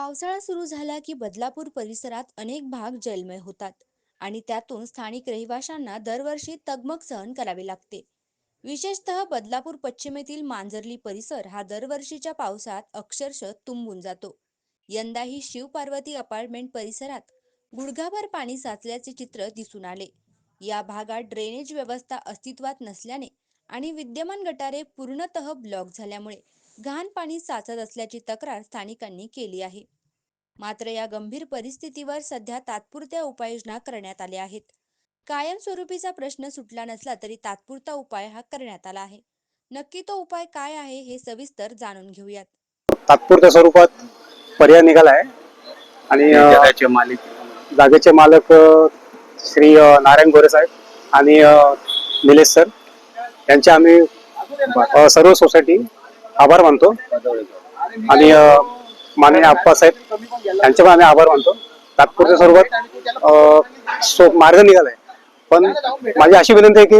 पावसाळा सुरू झाला की बदलापूर परिसरात अनेक भाग जलमय होतात आणि त्यातून स्थानिक रहिवाशांना दरवर्षी तगमग सहन करावी लागते. विशेषतः बदलापूर पश्चिमेतील मांजरली परिसर हा दरवर्षीच्या पावसात अक्षरशः तुंबून जातो. यंदाही शिवपार्वती अपार्टमेंट परिसरात गुडघाभर पाणी साचल्याचे चित्र दिसून आले. या भागात ड्रेनेज व्यवस्था अस्तित्वात नसल्याने आणि विद्यमान गटारे पूर्णतः ब्लॉक झाल्यामुळे घाण पाणी साचत असल्याची तक्रार स्थानिकांनी केली आहे. मात्र या गंभीर परिस्थितीवर सध्या तात्पुरत्या उपाययोजना करण्यात आल्या आहेत. कायमस्वरूपीचा प्रश्न सुटला नसला तरी तात्पुरता उपाय हा करण्यात आला आहे. नक्की तो उपाय काय आहे हे सविस्तर जाणून घेऊयात. तात्पुरत्या स्वरूपात पर्याय निघाला आहे. आणि जगाचे मालिक. जागेचे मालक श्री नारायण गोरे साहेब आणि निलेश सर यांचे आम्ही सर्व सोसायटी आभार मानतो. आणि माननीय आप्पासाहेब यांचे पण आम्ही आभार मानतो. तात्पुरत्या स्वरूपात सो मार्ग निघालाय. पण माझी अशी विनंती आहे की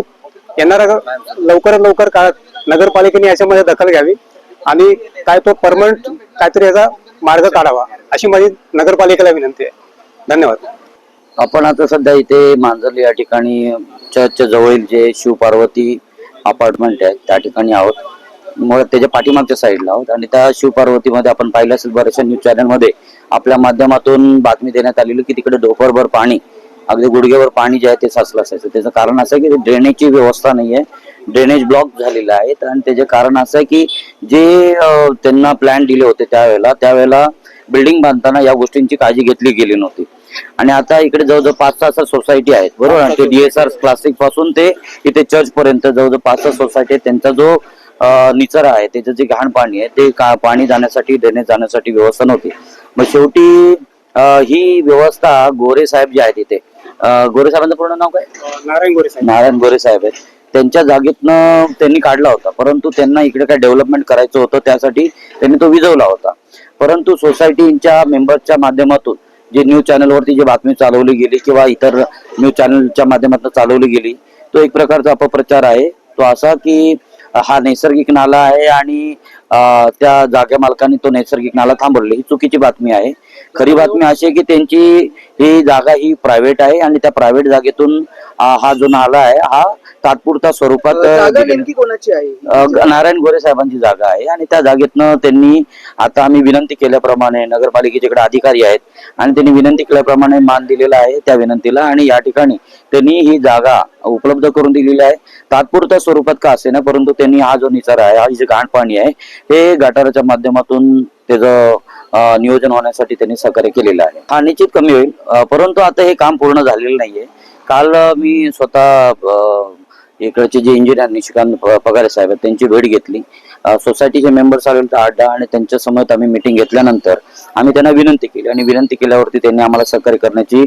येणाऱ्या लवकरात लवकर काळात नगरपालिकेने याच्यामध्ये दखल घ्यावी आणि काय तो परमनंट काहीतरी याचा मार्ग काढावा अशी माझी नगरपालिकेला विनंती आहे. धन्यवाद. आपण आता सध्या इथे मांजरली या ठिकाणी चर्चच्या जवळील जे शिवपार्वती अपार्टमेंट आहे त्या ठिकाणी आहोत. त्याच्या पाठीमागच्या साईडला आहोत. आणि त्या शिवपार्वतीमध्ये आपण पाहिलं असेल बऱ्याचशा न्यूज चॅनलमध्ये आपल्या माध्यमातून बातमी देण्यात आलेली की तिकडे डोकरभर पाणी अगदी गुडघेवर पाणी जे आहे ते साचलं असायचं. त्याचं कारण असं आहे की ड्रेनेजची व्यवस्था नाही आहे ड्रेनेज ब्लॉक झालेला आहे. आणि त्याचे कारण असं आहे की जे त्यांना प्लॅन दिले होते त्यावेळेला त्यावेळेला बिल्डिंग बांधताना या गोष्टींची काळजी घेतली गेली नव्हती. आणि आता इकडे जवळजवळ पाच सहा सोसायटी आहेत. बरोबर? ते डीएसआर क्लासिकपासून ते इथे चर्च पर्यंत जवळजवळ पाच सहा सोसायटी आहेत. त्यांचा जो निचरा आहे. त्याचं जे घाण पाणी आहे ते पाणी जाण्यासाठी ड्रेनेज जाण्यासाठी व्यवस्था नव्हती. मग शेवटी ही व्यवस्था गोरे साहेब जे आहेत इथे अं, गोरे साहेबांचं पूर्ण नाव काय? नारायण गोरे साहेब. नारायण गोरे साहेब आहेत. त्यांच्या जागेतनं त्यांनी काढला होता परंतु त्यांना इकडे काय डेव्हलपमेंट करायचं होतं त्यासाठी त्यांनी तो विजवला होता. परंतु सोसायटीच्या मेंबर्सच्या माध्यमातून जे न्यूज चॅनलवरती जी बातमी चालवली गेली किंवा इतर न्यूज चॅनलच्या माध्यमातून चालवली गेली तो एक प्रकारचा अपप्रचार आहे. तो असा की हा नैसर्गिक नाला आहे आणि त्या जागा मालकांनी तो नैसर्गिक नाला थांबवले ही चुकीची बातमी आहे. खरी बातमी अशी आहे की त्यांची ही जागा ही प्रायव्हेट आहे आणि त्या प्रायव्हेट जागेतून हा जो नाला आहे हा तात्पुरता स्वरूपात जागा नेमकी कोणाची आहे? नारायण गोरे साहेबांची जागा आहे. आणि त्या जागेतनं त्यांनी आता आम्ही विनंती केल्याप्रमाणे नगरपालिकेच्याकडे अधिकारी आहेत आणि त्यांनी विनंती केल्याप्रमाणे मान दिलेला आहे त्या विनंतीला. आणि या ठिकाणी त्यांनी ही जागा उपलब्ध करून दिलेली आहे. तात्पुरत्या स्वरूपात का असे ना परंतु त्यांनी हा जो निचारा आहे हा जे घाण पाणी आहे हे गटाराच्या माध्यमातून त्याचं नियोजन होण्यासाठी त्यांनी सहकार्य केलेलं आहे. हा निश्चित कमी होईल. परंतु आता हे काम पूर्ण झालेलं नाहीये. काल मी स्वतः इकडचे जे इंजिनियर निशिकांत प- पगारे साहेब आहेत त्यांची भेट घेतली. सोसायटीचे मेंबर्स आले होते आठ दहा आणि त्यांच्यासमोर आम्ही मिटिंग घेतल्यानंतर आम्ही त्यांना विनंती केली आणि विनंती केल्यावरती त्यांनी आम्हाला सहकार्य करण्याची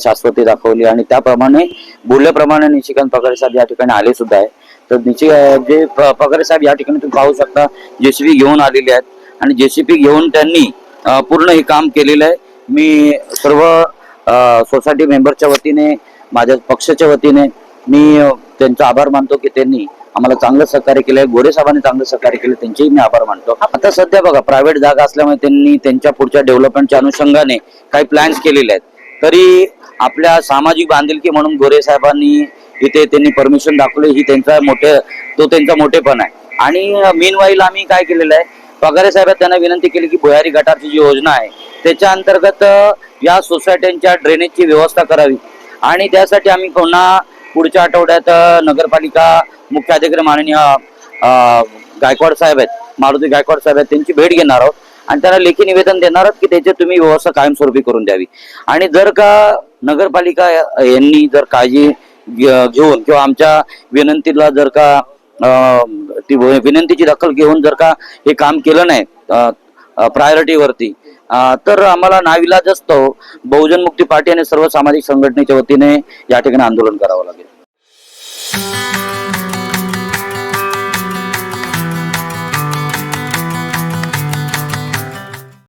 शाश्वती दाखवली आणि त्याप्रमाणे बोलल्याप्रमाणे निशिकांत पगारे साहेब या ठिकाणी आले सुद्धा आहे तर निश्चित जे प- पगारे साहेब या ठिकाणी तुम्ही पाहू शकता जेसीबी घेऊन आलेले आहेत आणि जेसीबी घेऊन त्यांनी पूर्ण हे काम केलेलं आहे. मी सर्व सोसायटी मेंबरच्या वतीने माझ्या पक्षाच्या वतीने मी त्यांचा आभार मानतो की त्यांनी आम्हाला चांगलं सहकार्य केलंय गोरे साहेबांनी चांगलं सहकार्य केलं त्यांचेही मी आभार मानतो. आता सध्या बघा प्रायव्हेट जागा असल्यामुळे त्यांनी त्यांच्या पुढच्या डेव्हलपमेंटच्या अनुषंगाने काही प्लॅन्स केलेले आहेत. तरी आपल्या सामाजिक बांधिलकी म्हणून गोरे साहेबांनी इथे त्यांनी परमिशन दाखवले ही त्यांचा मोठे तो त्यांचा मोठेपण आहे. आणि मेन वाईला आम्ही काय केलेलं आहे पगारे साहेब त्यांना विनंती केली की भुयारी गटारची जी योजना आहे त्याच्या अंतर्गत या सोसायट्यांच्या ड्रेनेजची व्यवस्था करावी. आणि त्यासाठी आम्ही पुन्हा पुढच्या आठवड्यात नगरपालिका मुख्याधिकारी माननीय गायकवाड साहेब आहेत मारुती गायकवाड साहेब आहेत त्यांची भेट घेणार आहोत. आणि त्यांना लेखी निवेदन देणार आहोत की त्याची तुम्ही व्यवस्था कायमस्वरूपी करून द्यावी. आणि जर का नगरपालिका यांनी जर काळजी घेऊन किंवा आमच्या विनंतीला जर का ती विनंतीची दखल घेऊन जर का हे काम केलं नाही प्रायोरिटीवरती तर आम्हाला नाविलाज असतो बहुजन मुक्ती पार्टी आणि सर्व सामाजिक संघटनेच्या वतीने या ठिकाणी आंदोलन करावं लागेल. Música